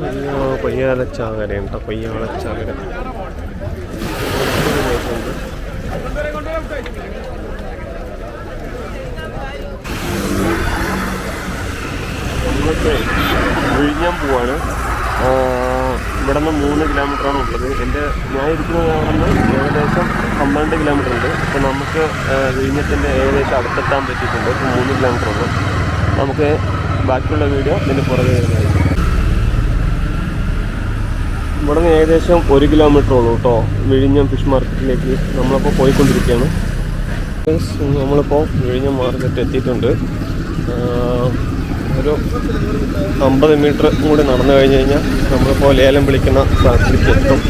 കേട്ടോ കൊയ്യാളച്ചാകര നമുക്ക് വിഴിഞ്ഞാൻ പോവാണ്. ഇവിടെ നിന്ന് മൂന്ന് കിലോമീറ്ററാണ് ഉള്ളത്. എന്റെ ഞാൻ ഇരിക്കുന്ന നിന്ന് ഏകദേശം പന്ത്രണ്ട് കിലോമീറ്റർ ഉണ്ട് അപ്പോൾ നമുക്ക് വിഴിഞ്ഞത്തിന്റെ ഏകദേശം അടുത്തെത്താൻ പറ്റിയിട്ടുണ്ട്. മൂന്ന് കിലോമീറ്റർ ഉണ്ട് നമുക്ക് ബാക്കിയുള്ള വീഡിയോ ഇതിന് പുറകെ വരുന്നതായിരിക്കും. ഇവിടെ നിന്ന് ഏകദേശം ഒരു കിലോമീറ്റർ ഉള്ളൂ കേട്ടോ വിഴിഞ്ഞം ഫിഷ് മാർക്കറ്റിലേക്ക് നമ്മളപ്പോൾ പോയിക്കൊണ്ടിരിക്കുകയാണ്. നമ്മളിപ്പോൾ വിഴിഞ്ഞം മാർക്കറ്റ് എത്തിയിട്ടുണ്ട്. ഒരു അമ്പത് മീറ്റർ കൂടി നടന്നു കഴിഞ്ഞ് കഴിഞ്ഞാൽ നമ്മളിപ്പോൾ ലേലം വിളിക്കുന്ന സ്ഥലത്തിലേക്ക് എത്തും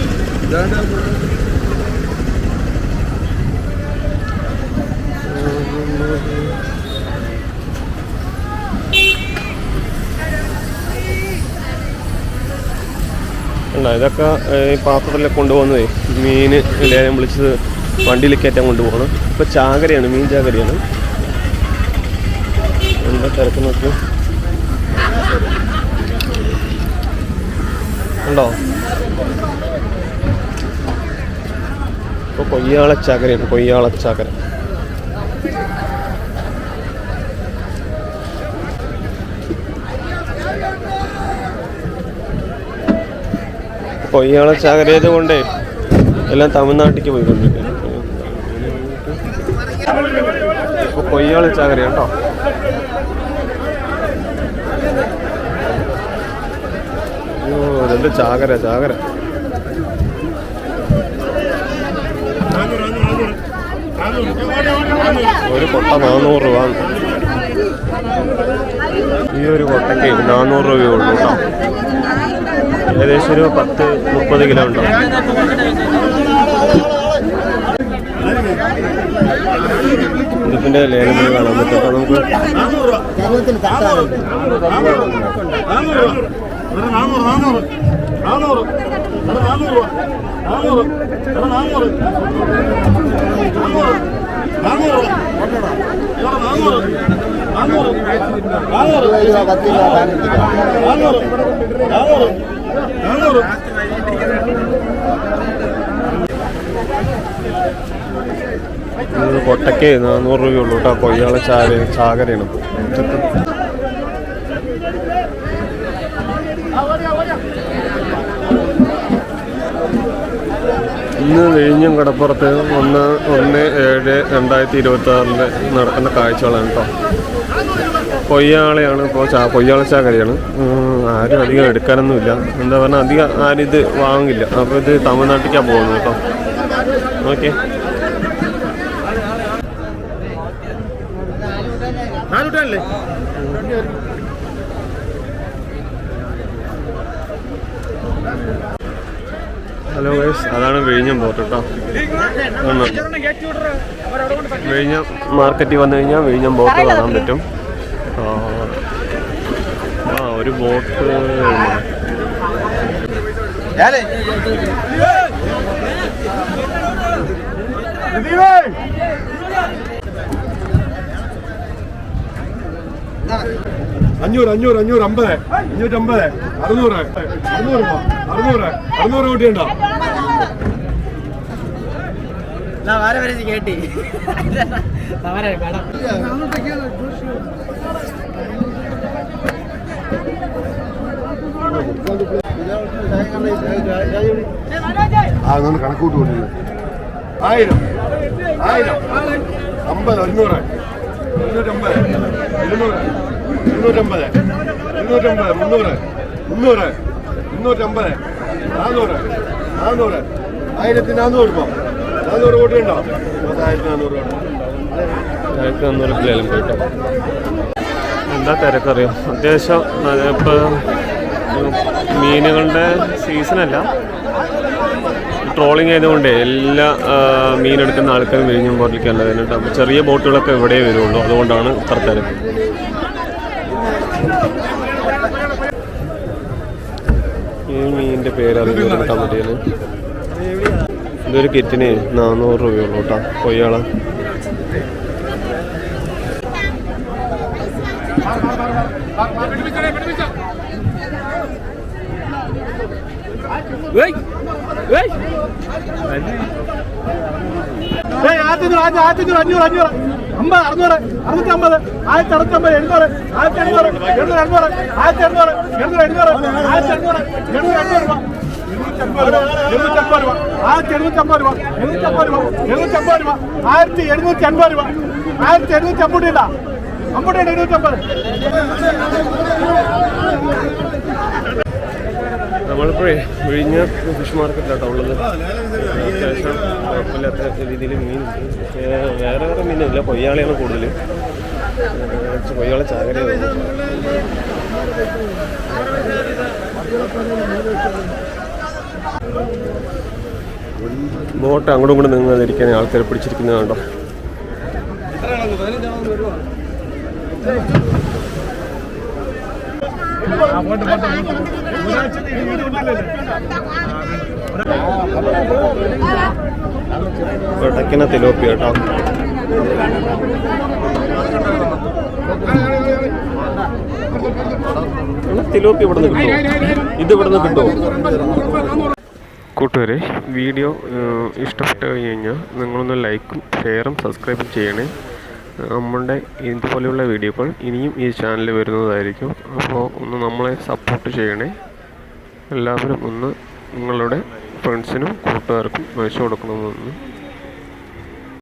ഉണ്ടോ ഇതൊക്കെ ഈ പാത്രത്തിലൊക്കെ കൊണ്ടുപോകുന്നതേ മീൻ ലേലം വിളിച്ചത് വണ്ടിയിൽ കയറ്റാൻ കൊണ്ടുപോകണം. ഇപ്പോൾ ചാകരയാണ് മീൻ ചാകരയാണ്. എന്താ തിരക്ക് നോക്കി. ഉണ്ടോ? ഇപ്പോൾ കൊയ്യാള ചാകരയാണ് കൊയ്യാള ചാകര കൊയ്യാള ചാകരയത് കൊണ്ടേ എല്ലാം തമിഴ്നാട്ടിലേക്ക് പോയിക്കൊണ്ടിരിക്കുന്നു ഇപ്പോൾ കൊയ്യാള ചാകര കേട്ടോ. അയ്യോ ഇതെന്ത് ചാകര ചാകര. ഒരു കൊട്ട നാനൂറ് രൂപ. ഈ ഒരു കൊട്ടയ്ക്ക് നാനൂറ് രൂപയേ ഉള്ളൂ കേട്ടോ. ഏകദേശം ഒരു പത്ത് മുപ്പത് കിലോ ഉണ്ടാവും ഇതിന്റെ ലേലത്തിൽ കാണാൻ പറ്റും അപ്പോൾ നമുക്ക് രൂപ പത്ത് രൂപ താമസിക്കാം ഇത് കൊട്ടയ്ക്ക് നാനൂറ് രൂപയുള്ളൂ കേട്ടോ. കൊയ്യാളെ ചാര ചാകരയാണ്. ഇന്ന് വിഴിഞ്ഞം കടപ്പുറത്ത് ഒന്ന് ഒന്ന് ഏഴ് രണ്ടായിരത്തി ഇരുപത്തി ആറിൽ നടക്കുന്ന കാഴ്ചകളാണ് കേട്ടോ കൊയ്യാളയാണ് ഇപ്പോൾ ചാ കൊയ്യാള ചാക്കരിയാണ് ആരും അധികം എടുക്കാനൊന്നുമില്ല. എന്താ പറഞ്ഞാൽ അധികം ആരും ഇത് വാങ്ങില്ല. അപ്പോൾ ഇത് തമിഴ്നാട്ടിലേക്കാണ് പോകുന്നത് കേട്ടോ ഓക്കെ നാലുട്ടല്ലേ ഹലോ ഗൈസ് അതാണ് വിഴിഞ്ഞം പോർട്ട് കേട്ടോ. വിഴിഞ്ഞം മാർക്കറ്റിൽ വന്നു കഴിഞ്ഞാൽ വിഴിഞ്ഞം ബോട്ട് കാണാൻ പറ്റും. ആ, ആ ഒരു ബോട്ട് അഞ്ഞൂറ് അഞ്ഞൂറ് അഞ്ഞൂറ് അമ്പത്. അഞ്ഞൂറ്റമ്പത്. അറുന്നൂറ്. അറുന്നൂറ് അറുന്നൂറ്. അറുന്നൂറ് കൂട്ടിയുണ്ടോ? കേട്ടി. അതൊന്ന് കണക്കൂട്ട് കൊണ്ടിരുന്നു ആയിരം. ആയിരം. അമ്പത് അഞ്ഞൂറ് അഞ്ഞൂറ്റമ്പത് ഇരുന്നൂറ് ഇരുന്നൂറ്റമ്പത് ഇരുന്നൂറ്റമ്പത് മുന്നൂറ് മുന്നൂറ് മുന്നൂറ്റമ്പത് നാനൂറ് നാനൂറ് ആയിരത്തി നാനൂറ് രൂപ. നാനൂറ് കൂട്ടിയുണ്ടോ ആയിരത്തി നാനൂറ് രൂപ. ആയിരത്തി എന്താ തിരക്കറിയോ? അത്യാവശ്യം ഇപ്പോൾ മീനുകളുടെ സീസണല്ല ട്രോളിങ് ആയതുകൊണ്ട് എല്ലാ മീനെടുക്കുന്ന ആൾക്കാരും വിഴിഞ്ഞും പോർട്ടിലേക്കല്ല വരുന്നുണ്ട് അപ്പോൾ ചെറിയ ബോട്ടുകളൊക്കെ ഇവിടെ വരുള്ളൂ. അതുകൊണ്ടാണ് ഇത്ര തിരക്ക് ഈ മീനിന്റെ പേര് അറിയില്ല എടുക്കാൻ പറ്റിയത് ഇതൊരു കിറ്റിന് നാനൂറ് രൂപയുള്ളൂ കേട്ടോ. കൊയ്യാള ഏയ് ആയിരത്തി അഞ്ഞൂറ് ആയിരത്തി അഞ്ഞൂറ് അഞ്ഞൂറ് അമ്പത് അറുന്നൂറ് അറുന്നൂറ്റി അമ്പത് ആയിരത്തി അറുന്നൂറ്റമ്പത് എഴുന്നൂറ് ആയിരത്തി എണ്ണൂറ് എണ്ണൂറ് എണ്ണൂറ് ആയിരത്തി എണ്ണൂറ് എണ്ണൂറ് എണ്ണൂറ് ആയിരത്തി എണ്ണൂറ് എണ്ണൂറ് എണ്ണൂറ് രൂപ. എഴുന്നൂറ്റമ്പത് രൂപ ആയിരത്തി എഴുന്നൂറ്റമ്പത് രൂപ എഴുന്നൂറ്റമ്പത് രൂപ എഴുന്നൂറ്റമ്പത് രൂപ ആയിരത്തി എഴുന്നൂറ്റി അൻപത് രൂപ ആയിരത്തി എഴുന്നൂറ്റി അമ്പത് അമ്പത് എഴുന്നൂറ്റി എഴുന്നൂറ്റമ്പത് നമ്മളിപ്പോഴേ വിഴിഞ്ഞ ഫിഷ് മാർക്കറ്റിലാട്ടോ ഉള്ളത്. അത്യാവശ്യം കുഴപ്പമില്ലാത്ത രീതിയിൽ മീൻ വേറെ വേറെ മീനില്ല കൊയ്യാളിയാണ് കൂടുതൽ കൊയ്യാളെ ചാകര ബോട്ട് അങ്ങോട്ടും ഇങ്ങോട്ടും നിങ്ങാതിരിക്കാൻ ആൾക്കാരെ പിടിച്ചിരിക്കുന്നത് കണ്ടോ ടക്കിന തിലോപ്പി കേട്ടോ. തിലോപ്പി ഇവിടെ നിന്ന് കിട്ടുമോ ഇത് ഇവിടെ നിന്ന് കിട്ടുമോ കൂട്ടുകാരെ വീഡിയോ ഇഷ്ടപ്പെട്ട് കഴിഞ്ഞ് കഴിഞ്ഞാൽ നിങ്ങളൊന്ന് ലൈക്കും ഷെയറും സബ്സ്ക്രൈബും ചെയ്യണേ. നമ്മളുടെ ഇതുപോലെയുള്ള വീഡിയോകൾ ഇനിയും ഈ ചാനലിൽ വരുന്നതായിരിക്കും. അപ്പോൾ ഒന്ന് നമ്മളെ സപ്പോർട്ട് ചെയ്യണേ. എല്ലാവരും ഒന്ന് നിങ്ങളുടെ ഫ്രണ്ട്സിനും കൂട്ടുകാർക്കും അയച്ചു കൊടുക്കണമെന്ന്